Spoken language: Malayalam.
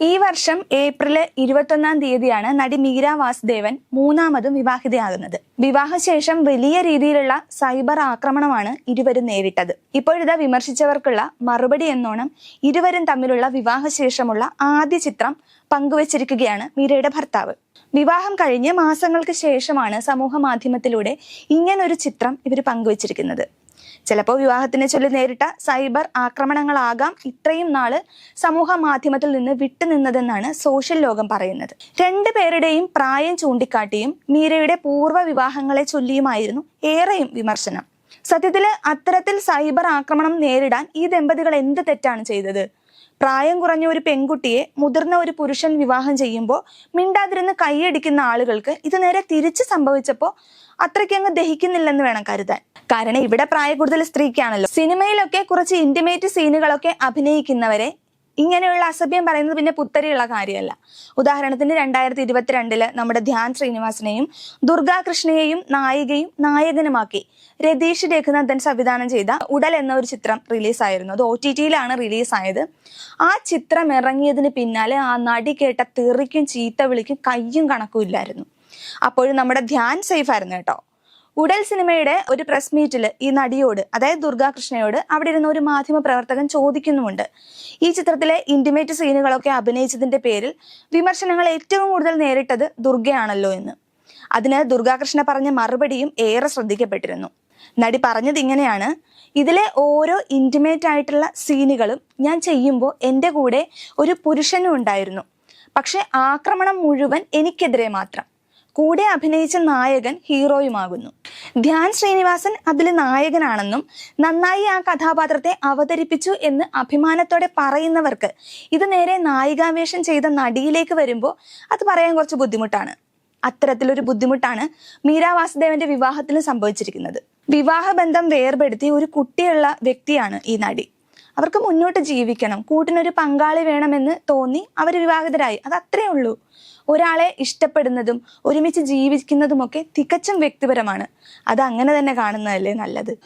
ഈ വർഷം ഏപ്രിൽ ഇരുപത്തൊന്നാം തീയതിയാണ് നടി മീര വാസുദേവൻ മൂന്നാമതും വിവാഹിതയാകുന്നത്. വിവാഹശേഷം വലിയ രീതിയിലുള്ള സൈബർ ആക്രമണമാണ് ഇരുവരും നേരിട്ടത്. ഇപ്പോഴിതാ വിമർശിച്ചവർക്കുള്ള മറുപടി എന്നോണം ഇരുവരും തമ്മിലുള്ള വിവാഹശേഷമുള്ള ആദ്യ ചിത്രം പങ്കുവച്ചിരിക്കുകയാണ് മീരയുടെ ഭർത്താവ്. വിവാഹം കഴിഞ്ഞ് മാസങ്ങൾക്ക് ശേഷമാണ് സമൂഹ മാധ്യമത്തിലൂടെ ഇങ്ങനൊരു ചിത്രം ഇവർ പങ്കുവച്ചിരിക്കുന്നത്. ചിലപ്പോൾ വിവാഹത്തിനെ ചൊല്ലി നേരിട്ട സൈബർ ആക്രമണങ്ങളാകാം ഇത്രയും നാൾ സമൂഹ മാധ്യമത്തിൽ നിന്ന് വിട്ടുനിന്നതെന്നാണ് സോഷ്യൽ ലോകം പറയുന്നത്. രണ്ടു പേരുടെയും പ്രായം ചൂണ്ടിക്കാട്ടിയും മീരയുടെ പൂർവ വിവാഹങ്ങളെ ചൊല്ലിയുമായിരുന്നു ഏറെയും വിമർശനം. സത്യത്തിൽ അത്തരത്തിൽ സൈബർ ആക്രമണം നേരിടാൻ ഈ ദമ്പതികൾ എന്ത് തെറ്റാണ് ചെയ്തത്? പ്രായം കുറഞ്ഞ ഒരു പെൺകുട്ടിയെ മുതിർന്ന ഒരു പുരുഷൻ വിവാഹം ചെയ്യുമ്പോൾ മിണ്ടാതിരുന്ന് കൈയടിക്കുന്ന ആളുകൾക്ക് ഇത് നേരെ തിരിച്ച് സംഭവിച്ചപ്പോൾ അത്രയ്ക്ക് അങ്ങ് ദഹിക്കുന്നില്ലെന്ന് വേണം കരുതാൻ. കാരണം ഇവിടെ പ്രായ കൂടുതൽ സ്ത്രീക്കാണല്ലോ. സിനിമയിലൊക്കെ കുറച്ച് ഇന്റിമേറ്റ് സീനുകളൊക്കെ അഭിനയിക്കുന്നവരെ ഇങ്ങനെയുള്ള അസഭ്യം പറയുന്നത് പിന്നെ പുത്തരിയുള്ള കാര്യമല്ല. ഉദാഹരണത്തിന് രണ്ടായിരത്തി ഇരുപത്തിരണ്ടിൽ നമ്മുടെ ധ്യാൻ ശ്രീനിവാസനെയും ദുർഗാകൃഷ്ണയെയും നായികയും നായകനുമാക്കി രതീഷ് രഘുനാഥൻ സംവിധാനം ചെയ്ത ഉടൽ എന്ന ഒരു ചിത്രം റിലീസായിരുന്നു. അത് ഒ ടി ടിയിലാണ് റിലീസായത്. ആ ചിത്രം ഇറങ്ങിയതിന് പിന്നാലെ ആ നടി കേട്ട തെറിക്കും ചീത്ത വിളിക്കും കയ്യും കണക്കും ഇല്ലായിരുന്നു. അപ്പോഴും നമ്മുടെ ധ്യാൻ സേഫ് ആയിരുന്നു കേട്ടോ. ഉടൽ സിനിമയുടെ ഒരു പ്രസ് മീറ്റിൽ ഈ നടിയോട് അതായത് ദുർഗാകൃഷ്ണയോട് അവിടെ ഇരുന്ന ഒരു മാധ്യമ പ്രവർത്തകൻ ചോദിക്കുന്നുമുണ്ട്. ഈ ചിത്രത്തിലെ ഇന്റിമേറ്റ് സീനുകളൊക്കെ അഭിനയിച്ചതിന്റെ പേരിൽ വിമർശനങ്ങൾ ഏറ്റവും കൂടുതൽ നേരിട്ടത് ദുർഗയാണല്ലോ എന്ന്. അതിന് ദുർഗാകൃഷ്ണ പറഞ്ഞ മറുപടിയും ഏറെ ശ്രദ്ധിക്കപ്പെട്ടിരുന്നു. നടി പറഞ്ഞത് ഇങ്ങനെയാണ് ഇതിലെ ഓരോ ഇന്റിമേറ്റ് ആയിട്ടുള്ള സീനുകളും ഞാൻ ചെയ്യുമ്പോൾ എന്റെ കൂടെ ഒരു പുരുഷനും ഉണ്ടായിരുന്നു. പക്ഷെ ആക്രമണം മുഴുവൻ എനിക്കെതിരെ മാത്രം. കൂടെ അഭിനയിച്ച നായകൻ ഹീറോയുമാകുന്നു. ധ്യാൻ ശ്രീനിവാസൻ അതിൽ നായകനാണെന്നും നന്നായി ആ കഥാപാത്രത്തെ അവതരിപ്പിച്ചു എന്ന് അഭിമാനത്തോടെ പറയുന്നവർക്ക് ഇത് നേരെ നായികാവേഷം ചെയ്ത നടിയിലേക്ക് വരുമ്പോൾ അത് പറയാൻ കുറച്ച് ബുദ്ധിമുട്ടാണ്. അത്തരത്തിലൊരു ബുദ്ധിമുട്ടാണ് മീരാ വാസുദേവന്റെ വിവാഹത്തിൽ സംഭവിച്ചിരിക്കുന്നത്. വിവാഹബന്ധം വേർപെടുത്തി ഒരു കുട്ടിയുള്ള വ്യക്തിയാണ് ഈ നടി. അവർക്ക് മുന്നോട്ട് ജീവിക്കണം. കൂട്ടിനൊരു പങ്കാളി വേണമെന്ന് തോന്നി അവർ വിവാഹിതരായി. അത് അത്രേ ഉള്ളൂ. ഒരാളെ ഇഷ്ടപ്പെടുന്നതും ഒരുമിച്ച് ജീവിക്കുന്നതുമൊക്കെ തികച്ചും വ്യക്തിപരമാണ്. അത് അങ്ങനെ തന്നെ കാണുന്നതല്ലേ നല്ലത്.